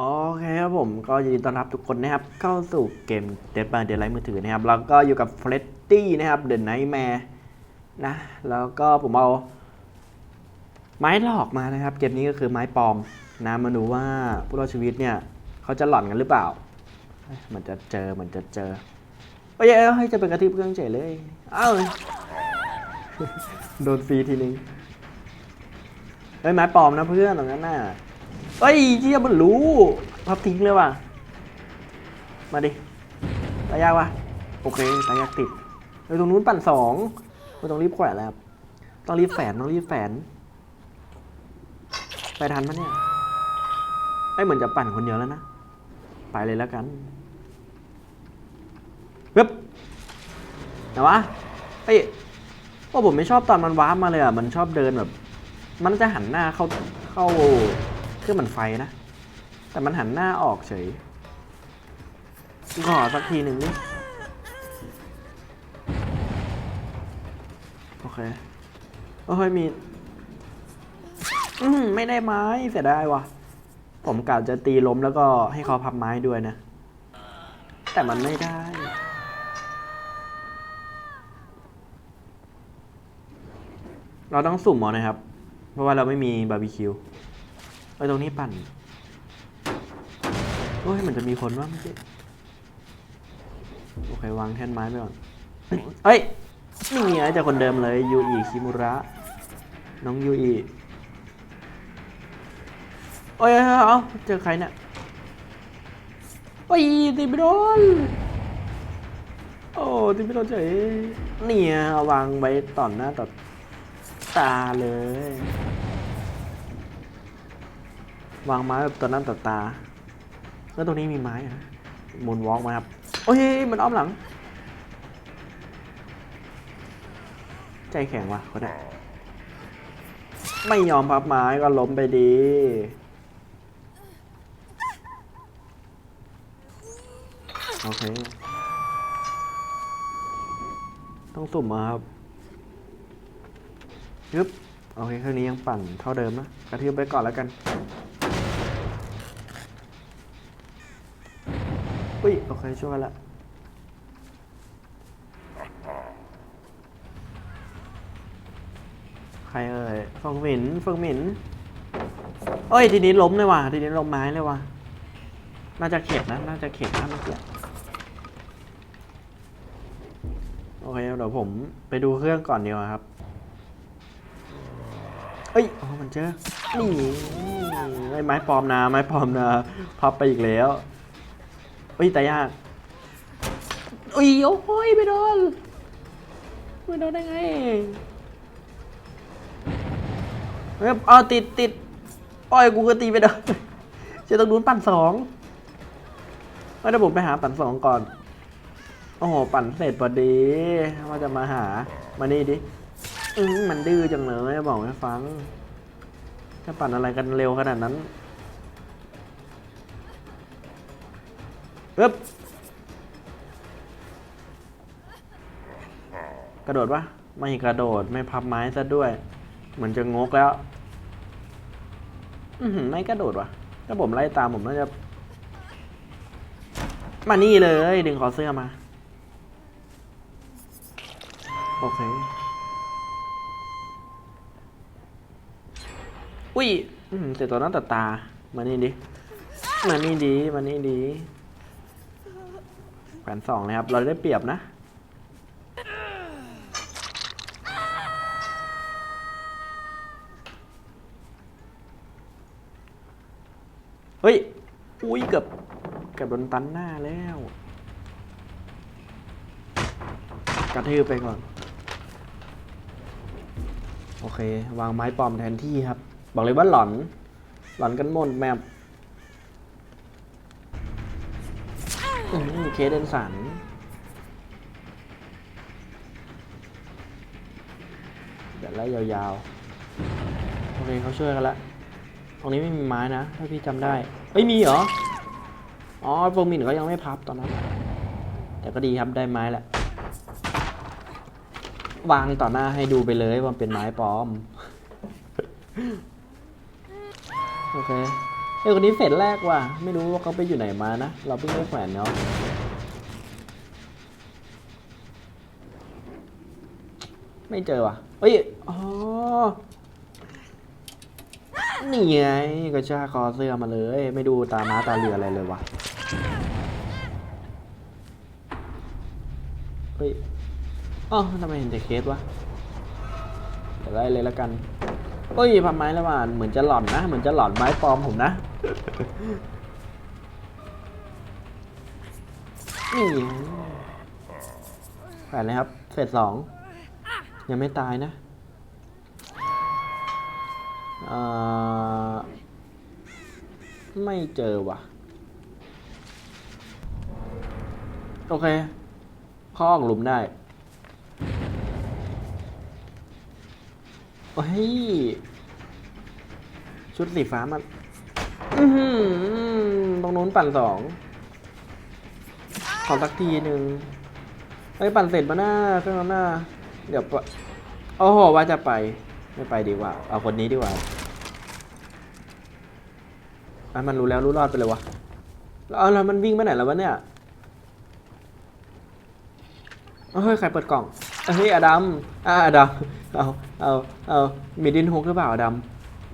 โอเคครับผมก็ยินดีต้อนรับทุกคนนะครับ เข้าสู่เกม Dead by Daylight มือถือนะครับ แล้วก็อยู่กับเฟรดดี้นะครับ The Nightmare นะ แล้วก็ผมเอา ไม้หลอกมานะครับ เกมนี้ก็คือไม้ปลอมนะมาดูว่าผู้รอดชีวิตเนี่ย เขาจะหล่อนกันหรือเปล่า มันจะเจอเหมันจะเจอโอ้ยเอ้จะเป็นกระทิบเครื่องเฉยเลย เอ้าโดนฟรีทีนึงเฮ้ยไม้ปลอมนะเพื่อนตรงนั้นน่ะ เอ้ยเจี๊ยมันรู้พับทิ้งเลยว่ะ มาดิตายากว่ะโอเคตายากติดเฮ้ยตรงนู้นปั่นสองไม่ต้องรีบแขวนแล้วครับต้องรีบแฝนต้องรีบแฝนไปทันปะเนี่ยไอ้เหมือนจะปั่นคนเดียวแล้วนะ ไปเลยแล้วกันปึ๊บแต่วะเฮ้ยว่าผมไม่ชอบตอนมันว้ามาเลยอะ มันชอบเดินแบบ มันจะหันหน้าเข้าเข้า รื่องมันไฟนะ แต่มันหันหน้าออกเฉยขอสักทีหนึ่งดิโอเคโอ้ยมีอืมไม่ได้ไม้เสียดายว่ะ ผมกะจะตีล้มแล้วก็ให้เขาพับไม้ด้วยนะ แต่มันไม่ได้เราต้องสุ่มเอานะครับ เพราะว่าเราไม่มีบาร์บีคิว ไอตรงนี้ปั่นโอ้ยมันจะมีคนว่าเมื่อกี้โอเควางแท่นไม้ไปก่อนเอ้ยนี่ไงเจอคนเดิมเลยยูอิคิมุระ น้องยูอิโอ้ยเอาเอาเจอใครเนี่ยโอ้ยตีไม่โดนโอ้ตีไม่โดนเฉยเนี่ยเอาวางไว้ต่อหน้าต่อตาเลย วางไม้แบบต่อหน้าต่อตา แล้วตรงนี้มีไม้อะมูนวอล์กมาครับ โอ้ยมันอ้อมหลัง ใจแข็งว่ะคนนี้ไม่ยอมพับไม้ก็ล้มไปดี โอเค ต้องสุ่มมาครับยึบโอเคเครื่องนี้ยังปั่นเท่าเดิมนะ กระทืบไปก่อนแล้วกัน อุ้ยโอเคช่วยกันละใครเอ่ยเฟิงหมินเฟิงหมินเอ้ยทีนี้ล้มเลยว่ะทีนี้ล้มไม้เลยว่ะน่าจะเข็ดนะน่าจะเข็ดนะเมื่อกี้โอเคเดี๋ยวผมไปดูเครื่องก่อนดีกว่าครับเอ้ยอ๋อมันเจอนี่ไอ้ไม้ปลอมนะไม้ปลอมนะพับไปอีกแล้ว เอ้ยแต่ยากอุ้ยโอ้ยไม่โดนไม่โดนได้ไงเฮ้ยเอาติดติดอ้อยกูก็ตีไปเด้อจะต้องนู้นปั่นสองไม่ได้ผมไปหาปั่นสองก่อน โอ้โห ปั่นเสร็จพอดีว่าจะมาหา มานี่ดิอืมมันดื้อจังเลยบอกให้ฟัง จะปั่นอะไรกันเร็วขนาดนั้น ปึ๊บกระโดดปะไม่กระโดดไม่พับไม้ซะด้วย เหมือนจะงกแล้ว อืไม่กระโดดวะถ้าผมไล่ตามผมน่าจะ มานี่เลย ดึงคอเสื้อมา โอเค อุ้ยเสียตัวหน้าตัดตา มานี่ดิ มานี่ดี มานี่ดี แผนสองนะครับ เราได้เปรียบนะเฮ้ย อุ้ยเกือบเกือบโดนตันหน้าแล้ว กระทืบไปก่อน โอเค วางไม้ปลอมแทนที่ครับ บอกเลยว่าหลอน หลอนกันหมดแมป อื้อหือเคสเดนสันเดี๋ยวไล่ยาวๆ โอเคเขาช่วยกันละ ตรงนี้ไม่มีไม้นะ ถ้าพี่จำได้ เอ้ย มีเหรอ อ๋อโฟมินเขายังไม่พับตอนนั้น แต่ก็ดีครับได้ไม้แหละ วางต่อหน้าให้ดูไปเลยว่าเป็นไม้ปลอม โอเค เอ้คนนี้เฟสแรกว่ะ ไม่รู้ว่าเขาไปอยู่ไหนมานะ เราเพิ่งได้แขวนเนาะไม่เจอว่ะเอ้ย อ๋อ นี่ไงกระชาคอเสื้อมาเลย ไม่ดูตาม้าตาเรืออะไรเลยวะเฮ้ยอ๋อทำไมเห็นแต่เคสวะเดี๋ยวไล่เลยละกันเฮ้ยพันไม้ละวานเหมือนจะหล่อนนะ เหมือนจะหล่อนไม้ปลอมผมนะ นี่แผนเลยครับเฟสสอง ยังไม่ตายนะไม่เจอว่ะ โอเคเข้อออกหลุมได้ โอ้ย ชุดสีฟ้ามัน ตรงนู้นปั่นสองขอสักทีหนึ่งเฮ้ยปั่นเสร็จมาหน้าเครื่องหน้า เดี๋ยวปะโอ้โหว่าจะไป ไม่ไปดีกว่า เอาคนนี้ดีกว่าอันมันรู้แล้วรู้รอดไปเลยวะแล้วอาแล้วมันวิ่งไปไหนแล้ววะเนี่ยเฮ้ยใครเปิดกล่องเฮ้ยอดัมอ่าอดัมเอาเอาเอามีดินฮุกหรือเปล่าอดัม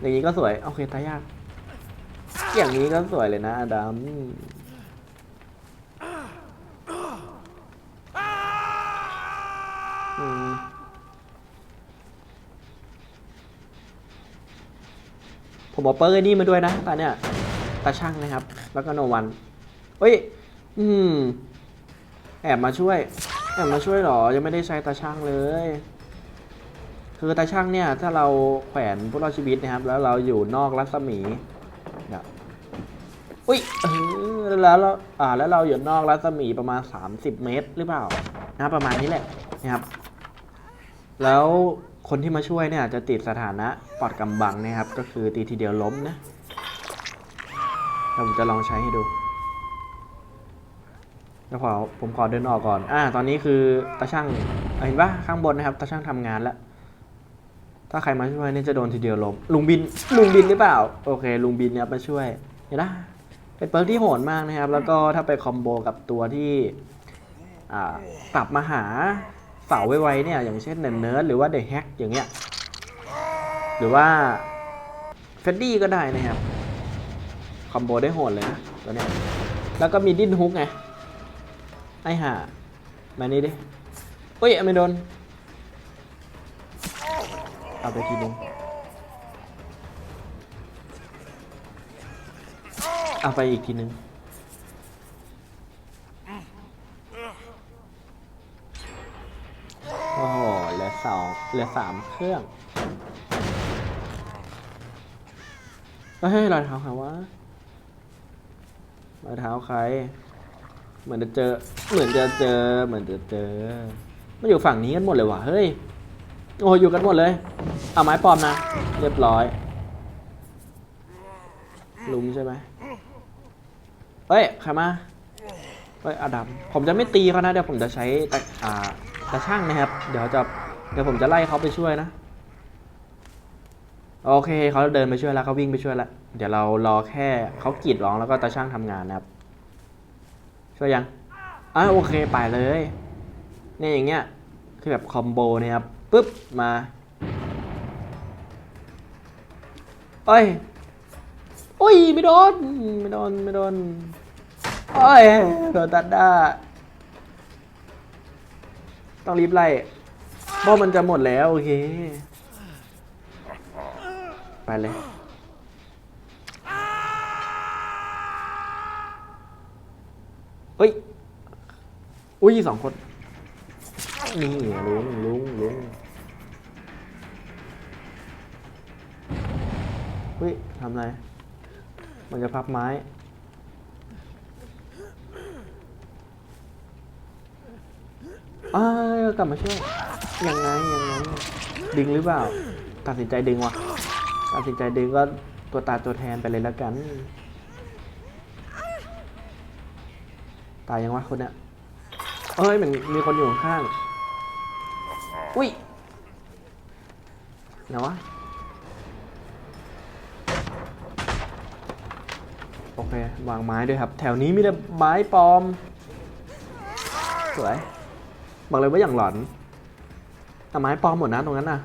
อย่างนี้ก็สวย โอเคตายยาก อย่างนี้ก็สวยเลยนะอดัมผมเอาเปอร์นี่มาด้วยนะตาเนี่ยตาช่างนะครับ แล้วก็โนวันเฮ้ย อืม แอบมาช่วย แอบมาช่วยหรอ ยังไม่ได้ใช้ตาช่างเลย คือตาช่างเนี่ย ถ้าเราแขวนผู้รอดชีวิตนะครับ แล้วเราอยู่นอกรัศมี อุ้ยเออแล้วเราอ่าแล้วเราอยู่นอกรัศมีประมาณ 30 เมตรหรือเปล่านะประมาณนี้แหละนะครับ แล้วคนที่มาช่วยเนี่ยจะติดสถานะปลอดกำบังนะครับ ก็คือตีทีเดียวล้มนะเดี๋ยวผมจะลองใช้ให้ดูแล้วขอผมขอเดินออกก่อน อ่า ตอนนี้คือตาช่างเห็นปะข้างบนนะครับตาช่างทำงานแล้วถ้าใครมาช่วยเนี่ยจะโดนทีเดียวล้มลุงบินลุงบินหรือเปล่า โอเค ลุงบินเนี่ยมาช่วยเห็นปะ เป็นเปิร์กที่โหดมากนะครับ แล้วก็ถ้าไปคอมโบกับตัวที่อ่ากลับมาหาเสาไวๆเนี่ย อย่างเช่นเนิร์ดหรือว่าเดอะแฮกอย่างเงี้ย หรือว่าเฟดดี้ก็ได้นะครับ คอมโบได้โหดเลยนะตัวเนี้ย แล้วก็มีดิ้นฮุกไง ไอห่า มานี่ดิเฮ้ย ไม่โดน เอาไปทีนึง เอาไปอีกทีนึง โอ้โหเหลือสองเหลือสามเครื่องเฮ้ยรอยเท้าใครวะรอยเท้าใคร เหมือนจะเจอ เหมือนจะเจอ เหมือนจะเจอ มันอยู่ฝั่งนี้กันหมดเลยวะเฮ้ย โอ้อยู่กันหมดเลย เอาไม้ปลอมนะ เรียบร้อย ลุมใช่ไหม เฮ้ยใครมาเฮ้ยอดัมผมจะไม่ตีเขานะเดี๋ยวผมจะใช้ตะอ่าตะช่างนะครับ เดี๋ยวจะเดี๋ยวผมจะไล่เขาไปช่วยนะ โอเคเขาเดินไปช่วยแล้วเขาวิ่งไปช่วยแล้วเดี๋ยวเรารอแค่เขากรีดร้องแล้วก็ตาช่างทำงานนะครับ ช่วยยังอะโอเคไปเลยเนี่ยอย่างเงี้ยคือแบบคอมโบเนี่ยครับปุ๊บมาเอ้ย อ้ยไม่โดนไม่โดนไม่โดนโอ้ยโดนตัดได้ต้องรีบไล่เพราะมันจะหมดแล้วโอเค ไปเลยเฮ้ย อุ้ยสองคน นี่ลุงลุงลุงเฮ้ยทำไร มันจะพับไม้ อ้าวกลับมาช่วยยังไงยังไงดึงหรือเปล่า ตัดสินใจดึงวะตัดสินใจดึงก็ตัวตาตัวแทนไปเลยแล้วกัน ตายยังวะคนเนี้ยเอ้ยเหมือนมีคนอยู่ข้าง อุ้ยไหนวะ โอเควางไม้ด้วยครับ แถวนี้มีแต่ไม้ปลอม สวย บอกเลยว่าอย่างหลอนแต่ไม้ปลอมหมดนะตรงนั้นน่ะ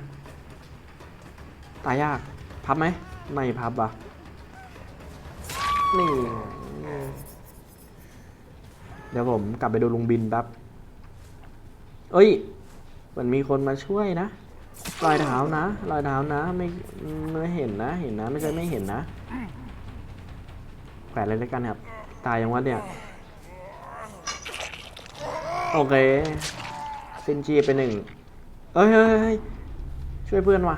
ตายยาก พับไหม ไม่พับอะ นี่ เดี๋ยวผมกลับไปดูลุงบินแป๊บเอ้ย มันมีคนมาช่วยนะ รอยเท้านะ รอยเท้านะ ไม่ ไม่เห็นนะ เห็นนะ ไม่ใช่ไม่เห็นนะ แขวนเลยแล้วกันครับ ตายยังวะเนี่ย โอเค สิ้นชีพไปหนึ่งเอ้ยเฮ้ยเฮ้ยช่วยเพื่อนว่ะ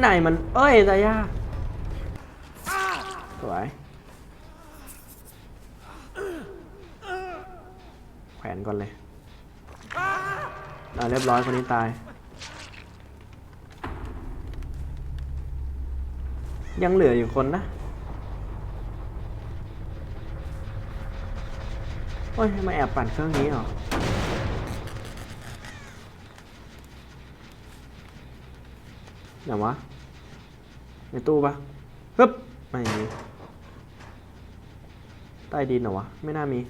ไหนมัน เอ้ยตายากสวยแขวนก่อนเลยอ่าเรียบร้อยคนนี้ตาย ยังเหลืออยู่คนนะ โอ้ยมาแอบปั่นเครื่องนี้เหรอไหนวะ ในตู้ปะปึ๊บ ไม่มีใต้ดินเหรอวะ ไม่น่ามี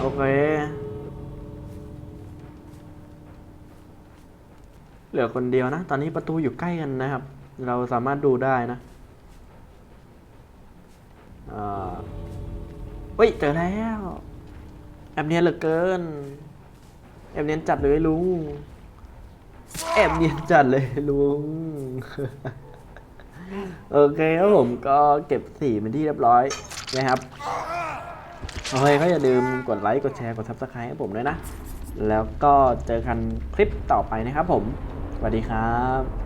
โอเค เหลือคนเดียวนะ ตอนนี้ประตูอยู่ใกล้กันนะครับ เราสามารถดูได้นะเอ่อ เฮ้ยเจอแล้วแอบเนียนเหลือเกินแอบเนียนจัดเลยลุงแอบเนียนจัดเลยลุงโอเคครับผมก็เก็บสีเป็นที่เรียบร้อยนะครับโอเคก็อย่าลืมกดไลค์กดแชร์กด subscribe ให้ผมด้วยนะ แล้วก็เจอกันคลิปต่อไปนะครับผม สวัสดีครับ